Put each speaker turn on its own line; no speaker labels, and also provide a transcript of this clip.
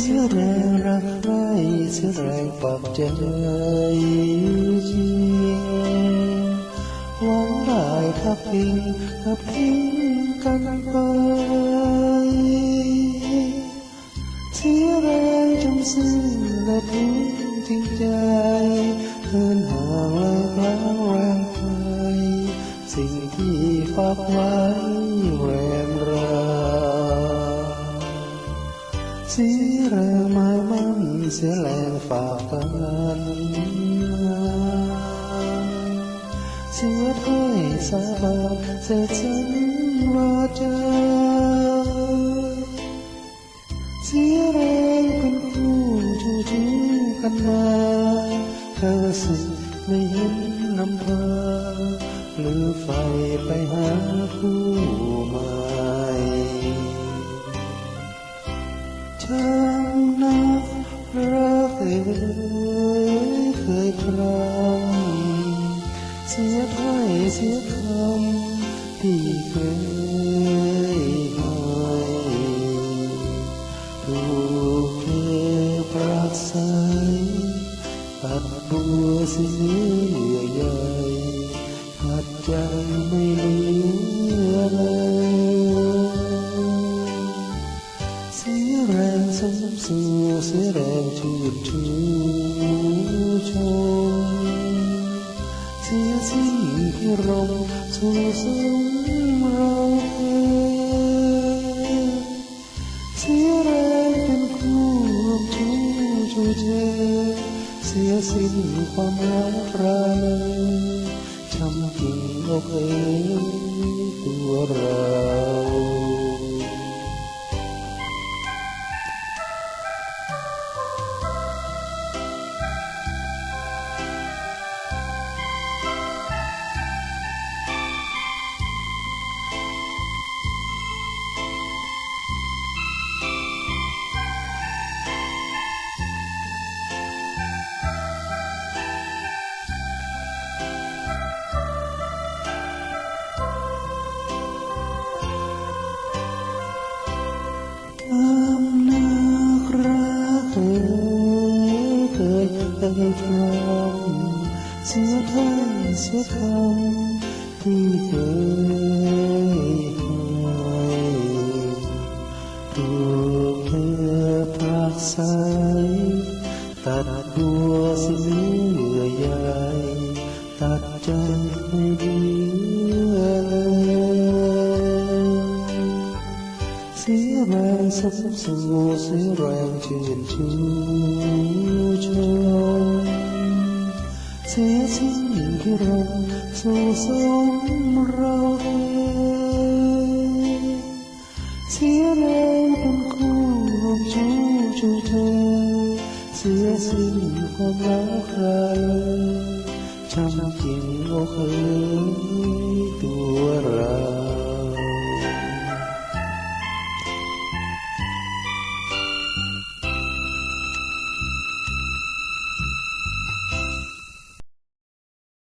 เสียแรงรักใครเสียแรงปรับใจจริงหวังได้ทักพิงกับทิ้งกันไปเสียแรงจนสิ้นและทิ้งทิ้งใจเหินห่างเลยพลางแรงไปสิ่งที่ฝากไว้แรม เสียแรงไม้มันเสียแรงฝากกันเสียถ้อยสาบานเสียสัญวาจาเสียแรงเป็นคู่ชูชูกันมาเธอสิไม่เห็นน้ำพาหรือไฟไปหาคู่ม่ช่างนักรักเอยเคยครำเสียถ้อยเสียคำที่เคยให้ถูกเธอปรักใสตัดบัวเสียใหญ่ขัดใจไม่เหลือเลย เสียแรงชื่นชูชมเสียสิ้นพิรมสู่สมเราเคยเสียแรงเป็นคู่รมชูชูเชยเสียสิ้นความรักราเลยช้ำกิ่งอกเอ๋ยตัว ยเคยพร้อมเสียถ้อยเสียคำที่เคยให้ถูกเธอปรักใสตัดบัวสิ้นเหลือใหญ่ตัดใจไม่เหลือเลยเสียแรงสับสู่เสียแรงชื่นชูชม เสียสิ่งที่เราสู่สมเราเองเสียแรงเป็นคู่รวมชูชูเธอ เสียสิ้นความรักราเลยช้ำจริงโอ้เคย